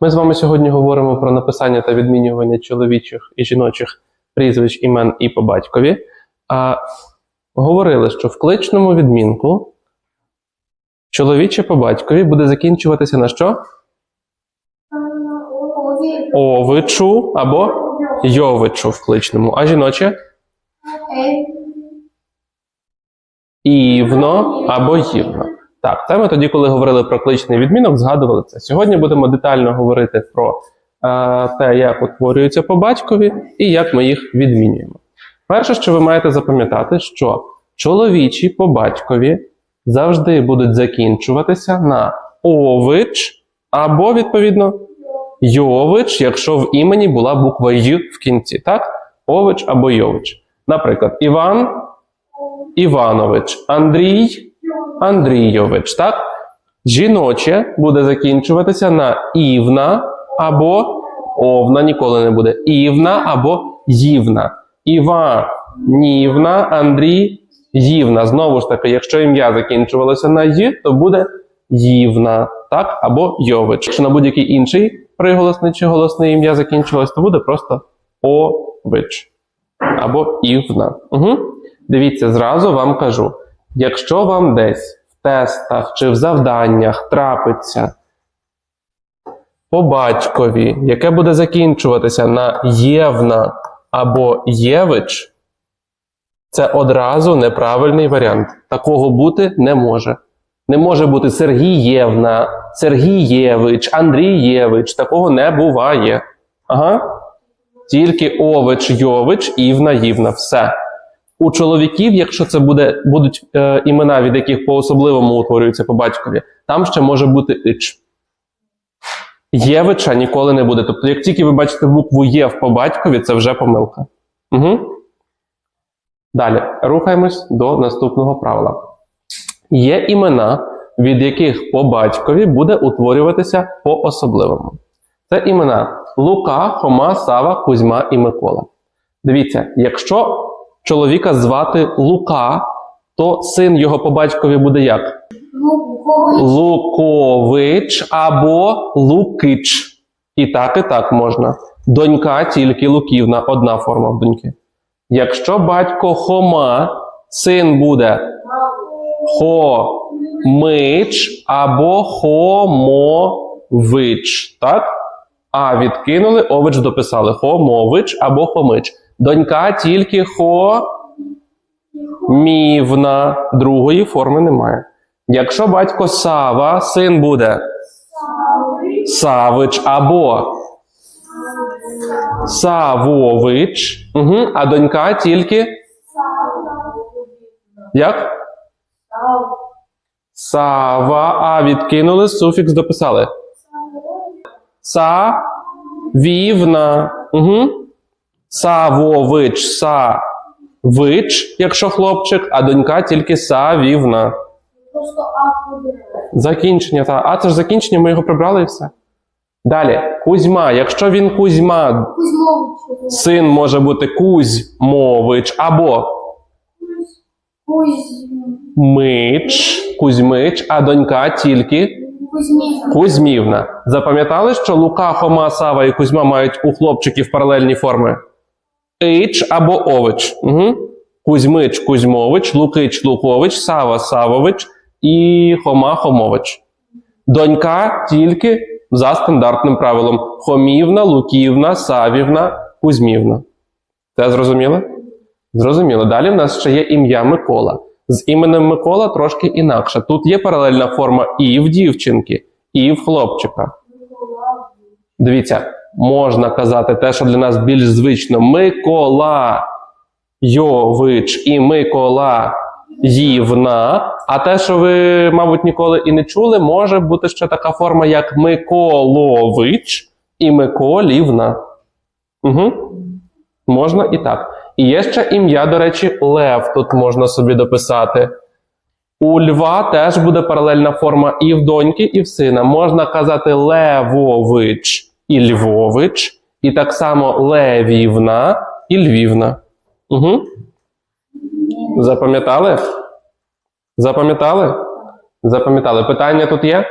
Ми з вами сьогодні говоримо про написання та відмінювання чоловічих і жіночих прізвищ, імен і по батькові. А говорили, що в кличному відмінку чоловіче по батькові буде закінчуватися на що? Овичу або йовичу в кличному, а жіноче івно або ївно. Так, це ми тоді, коли говорили про кличний відмінок, згадували це. Сьогодні будемо детально говорити про е, те, як утворюються по батькові і як ми їх відмінюємо. Перше, що ви маєте запам'ятати, що чоловічі по батькові завжди будуть закінчуватися на ович або, відповідно, йович, якщо в імені була буква Й в кінці. Так? Ович або йович. Наприклад, Іван Іванович, Андрій Андрійович. Так? Жіноче буде закінчуватися на івна або овна, ніколи не буде. Івна або ївна. Іванівна, Андрій, Ївна. Знову ж таки, якщо ім'я закінчувалося на «й», то буде Ївна, так? Або Йович. Якщо на будь-який інший приголосний чи голосне ім'я закінчувалося, то буде просто Ович або Івна. Угу. Дивіться, зразу вам кажу: якщо вам десь в тестах чи в завданнях трапиться по батькові, яке буде закінчуватися на Євна або Євич, це одразу неправильний варіант. Такого бути не може. Не може бути Сергієвна, Сергієвич, Андрієвич. Такого не буває. Ага. Тільки Ович, Йович, Івна, Ївна. Все. У чоловіків, якщо це буде, будуть е, імена, від яких по-особливому утворюються по батькові, там ще може бути ич. Євича ніколи не буде. Тобто, як тільки ви бачите букву Єв по батькові, це вже помилка. Угу. Далі рухаємось до наступного правила. Є імена, від яких по батькові буде утворюватися по особливому. Це імена Лука, Хома, Сава, Кузьма і Микола. Дивіться, якщо чоловіка звати Лука, то син його по батькові буде як? Лукович або Лукич. І так, і так можна. Донька тільки Луківна, одна форма в доньки. Якщо батько Хома, син буде Хомич або Хомович. Так? А відкинули, ович дописали Хомович або Хомич. Донька тільки Хомівна. Другої форми немає. Якщо батько Сава, син буде Савич або Савович, угу. а донька тільки як? Сава. А відкинули, суфікс дописали. Савівна. Угу. Савович, Савич, якщо хлопчик, а донька тільки Савівна. Просто А буде. Закінчення. Та. А це ж закінчення, ми його прибрали і все. Далі. Кузьма. Якщо він Кузьма, Кузьмович. син може бути Кузьмович або Мич, Кузьмич, а донька тільки Кузьмін. Кузьмівна. Запам'ятали, що Лука, Хома, Сава і Кузьма мають у хлопчиків паралельні форми? Ич або Ович. Угу. Кузьмич, Кузьмович, Лукич, Лукович, Сава, Савович і Хома, Хомович. Донька тільки за стандартним правилом: Хомівна, Луківна, Савівна, Кузьмівна. Це зрозуміло? Зрозуміло. Далі в нас ще є ім'я Микола. З іменем Микола трошки інакше. Тут є паралельна форма і в дівчинки, і в хлопчика. Дивіться, можна казати те, що для нас більш звично: Микола Йович і Микола Ївна. А те, що ви, мабуть, ніколи і не чули, може бути ще така форма, як Миколович і Миколівна. Угу. Можна і так. І є ще ім'я, до речі, Лев. Тут можна собі дописати. У Льва теж буде паралельна форма і в доньки, і в сина. Можна казати Левович і Львович, і так само Левівна і Львівна. Угу. Запам'ятали? Запам'ятали? Запам'ятали. Питання тут є?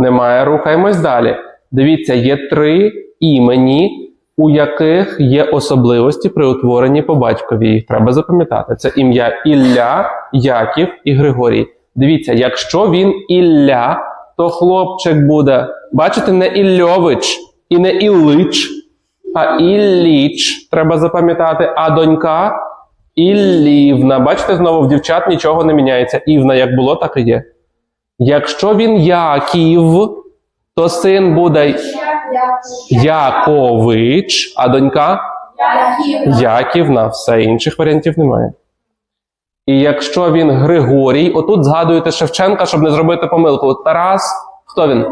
Немає. Рухаємось далі. Дивіться, є три імені, у яких є особливості при утворенні по батькові. Їх треба запам'ятати. Це ім'я Ілля, Яків і Григорій. Дивіться, якщо він Ілля, то хлопчик буде, бачите, не Ільович і не Іллич, а Ілліч. Треба запам'ятати. А донька Іллівна. Бачите, знову в дівчат нічого не міняється. Івна як було, так і є. Якщо він Яків, то син буде Якович, а донька Яківна. Все інших варіантів немає. І якщо він Григорій, отут згадуєте Шевченка, щоб не зробити помилку. Тарас, хто він?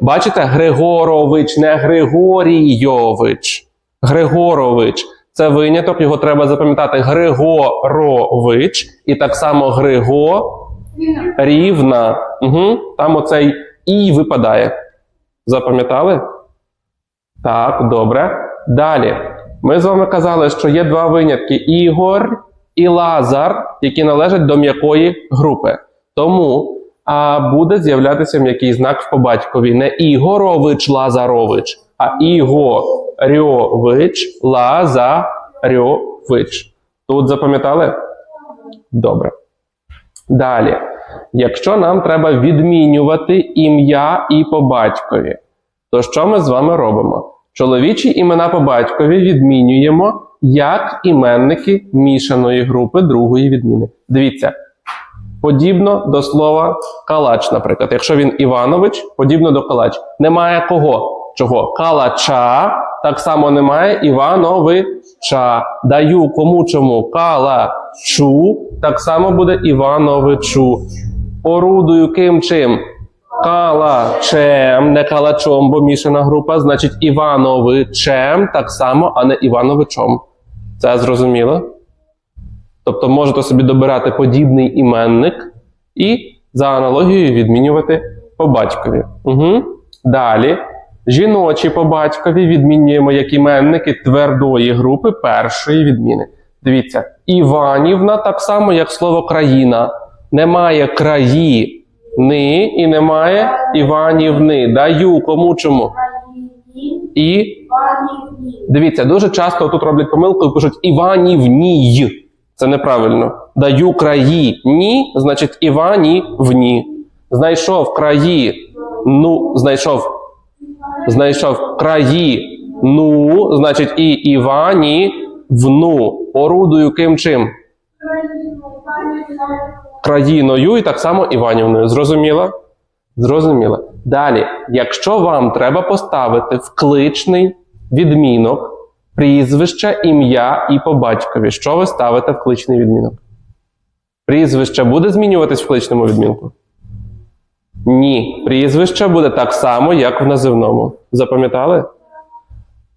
Бачите, Григорович, не Григорійович. Григорович. Це виняток, його треба запам'ятати. Григорович. І так само Григорівна. Угу. Там оцей І випадає. Запам'ятали? Так, добре. Далі. Ми з вами казали, що є два винятки: Ігор і Лазар, які належать до м'якої групи. Тому а, буде з'являтися м'який знак в побатькові. Не Ігорович Лазарович, а Ігорьович Лазарьович. Тут запам'ятали? Добре. Далі. Якщо нам треба відмінювати ім'я і по батькові, то що ми з вами робимо? Чоловічі імена по батькові відмінюємо як іменники мішаної групи другої відміни. Дивіться, подібно до слова калач, наприклад. Якщо він Іванович, подібно до калач. Немає кого? Чого? Калача, так само немає Івановича. Даю кому чому калачу, так само буде Івановичу. Орудую ким чим? Калачем, не калачом, бо мішана група, значить Івановичем, так само, а не Івановичом. Це зрозуміло? Тобто можете собі добирати подібний іменник і за аналогією відмінювати по батькові. Угу. Далі. Жіночі по батькові відмінюємо як іменники твердої групи першої відміни. Дивіться, Іванівна так само, як слово країна. Немає країни і немає Іванівни. Даю кому чому. І дивіться, дуже часто тут роблять помилку і пишуть Іванівній. Це неправильно. Даю країні, значить Іванівні. Знайшов краї, ну, знайшов. Знайшов краї, ну, значить і Івані вну. Орудую ким чим? Країною і так само Іванівною. Зрозуміло? Зрозуміло. Далі, якщо вам треба поставити вкличний відмінок, прізвище, ім'я і по батькові, що ви ставите в кличний відмінок? Прізвище буде змінюватись в кличному відмінку? Ні. Прізвище буде так само, як в називному. Запам'ятали?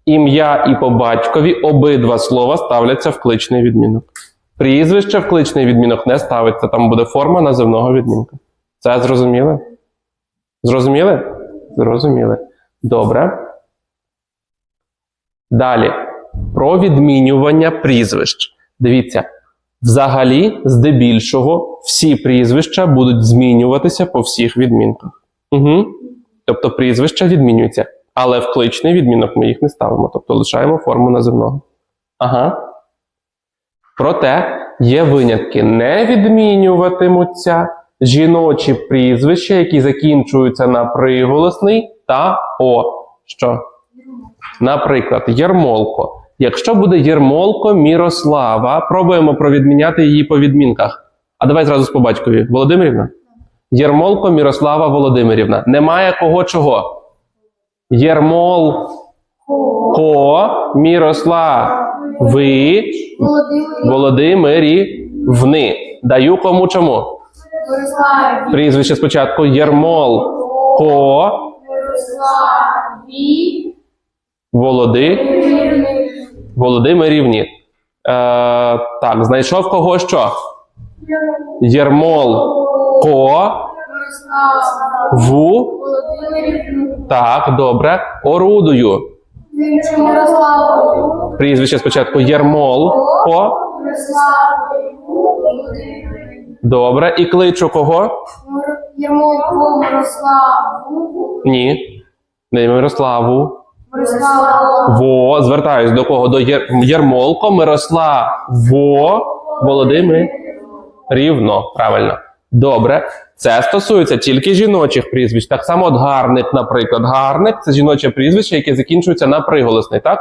Ім'я і по батькові обидва слова ставляться в кличний відмінок. Прізвище в кличний відмінок не ставиться, там буде форма називного відмінка. Це зрозуміли? Зрозуміли? Зрозуміли. Добре. Далі. Про відмінювання прізвищ. Дивіться, взагалі, здебільшого, всі прізвища будуть змінюватися по всіх відмінках. Угу. Тобто прізвища відмінюються. Але в кличний відмінок ми їх не ставимо, тобто лишаємо форму називного. Ага. Проте є винятки, не відмінюватимуться жіночі прізвища, які закінчуються на приголосний та о. Що? Наприклад, Єрмолко. Якщо буде Єрмолко Мірослава, пробуємо провідміняти її по відмінках. А давай зразу по батькові. Володимирівна? Єрмолко Мірослава Володимирівна. Немає кого чого. Єрмолко Мірослави Володимир Володимирівни. Даю кому чому? Прізвище спочатку Єрмолко Мирославі. Володи Володимирівні. Е, так, знайшов кого що? Єрмолко Мирославі. Ву. Так, добре. Орудую. Мирославу. Прізвище спочатку Єрмолко. Мирославі. Добре. І кличу кого? Єрмолко Мирославу. Ні. Не Мирославу. Мирослава, Во. Звертаюсь до кого? До Єр... Єрмолко, Мирославо, Володимир. Рівно. Правильно. Добре. Це стосується тільки жіночих прізвищ. Так само от гарник, наприклад. Гарник це жіноче прізвище, яке закінчується на приголосний, так?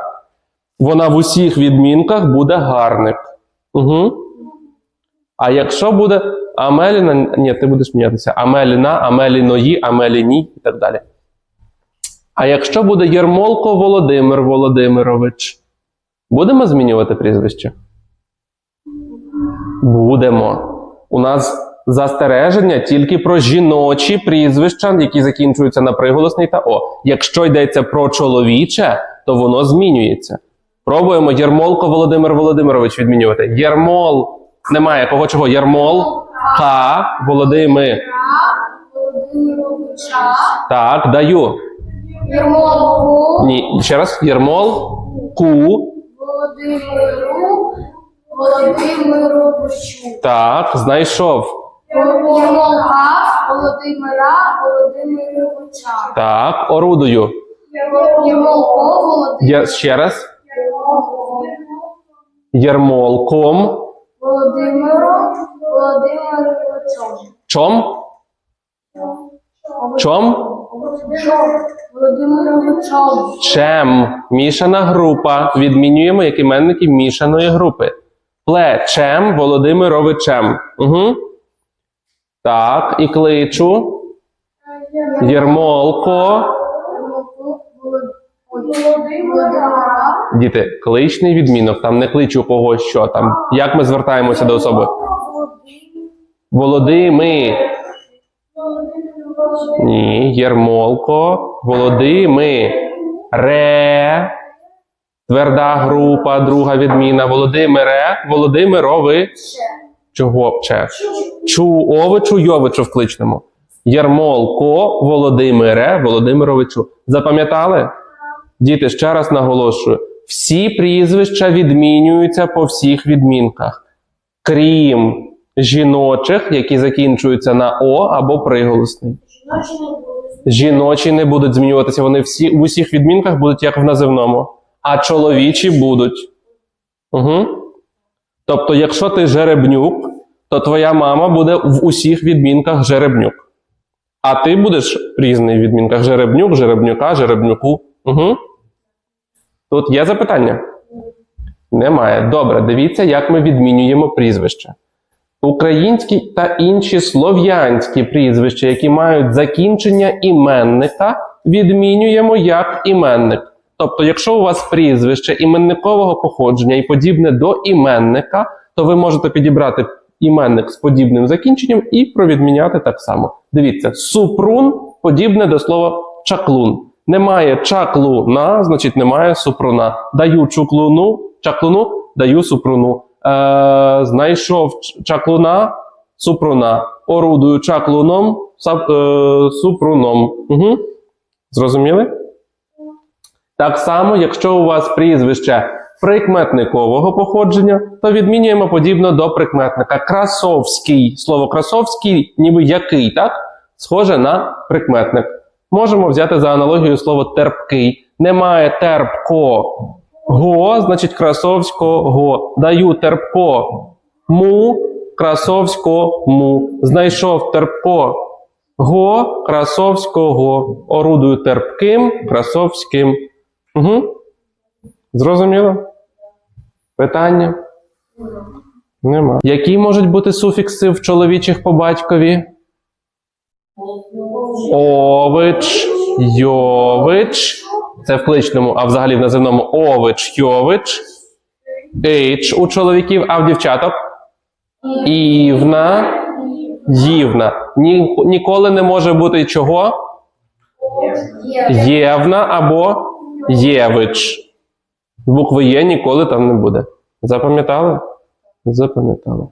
Вона в усіх відмінках буде гарник. Угу. А якщо буде Амеліна, ні, ти будеш мінятися. Амеліна, Амеліної, Амеліні і так далі. А якщо буде Єрмолко Володимир Володимирович, будемо змінювати прізвище? Будемо. У нас застереження тільки про жіночі прізвища, які закінчуються на приголосний та О. Якщо йдеться про чоловіче, то воно змінюється. Пробуємо Єрмолко Володимир Володимирович відмінювати. Єрмол. Немає кого чого. Єрмол. Ка. Володимир. Так, даю. Єрмолку, Ні, ще раз. Єрмол. Ку. Володимиру, Володимировичу. Так, знайшов. Єрмолка, Володимира, Володимировича. Так, орудую. Єрмолко, Володимир. Ще раз. Єрмолком. Володимиром, Володимировичем. Чом? Чом? Володимировичем. Чем. Мішана група. Відмінюємо як іменники мішаної групи. Плечем Володимировичем. Угу. Так, і кличу. Єрмолко. Діти, кличний відмінок. Там не кличу когось що там. Як ми звертаємося до особи? Володимир. Ні, Єрмолко, Володимир, Ре, тверда група, друга відміна. Володимире, Володимирови. Чого че? Чу овичу, йовичу в кличному. Єрмолко, Володимире, Володимировичу. Запам'ятали? Діти, ще раз наголошую: всі прізвища відмінюються по всіх відмінках, крім жіночих, які закінчуються на О або приголосний. Жіночі не будуть змінюватися, вони всі в усіх відмінках будуть як в називному, а чоловічі будуть. Угу. Тобто, якщо ти жеребнюк, то твоя мама буде в усіх відмінках жеребнюк. А ти будеш в різних відмінках жеребнюк, жеребнюка, жеребнюку. Угу. Тут є запитання? Немає. Добре, дивіться, як ми відмінюємо прізвище. Українські та інші слов'янські прізвища, які мають закінчення іменника, відмінюємо як іменник. Тобто, якщо у вас прізвище іменникового походження і подібне до іменника, то ви можете підібрати іменник з подібним закінченням і провідміняти так само. Дивіться, супрун подібне до слова чаклун. Немає чаклуна, значить немає супруна. Даю чуклуну, чаклуну, даю супруну. Е, знайшов чаклуна, супруна. Орудую чаклуном, сап, е, супруном. Угу. Зрозуміли? Так само, якщо у вас прізвище прикметникового походження, то відмінюємо подібно до прикметника. Красовський. Слово красовський, ніби який, так? Схоже на прикметник. Можемо взяти за аналогію слово терпкий. Немає терпко. Го, значить красовського. Даю терпко. Му, красовському. Знайшов терпко. Го, красовського. Орудую терпким, красовським. Угу. Зрозуміло? Питання? Нема. Які можуть бути суфікси в чоловічих по батькові? Ович, йович. Це в кличному, а взагалі в називному ович, йович. Ейч у чоловіків, а в дівчаток? Івна, ївна. Ні, ніколи не може бути чого? Євна або Євич. Букви Є ніколи там не буде. Запам'ятали? Запам'ятали.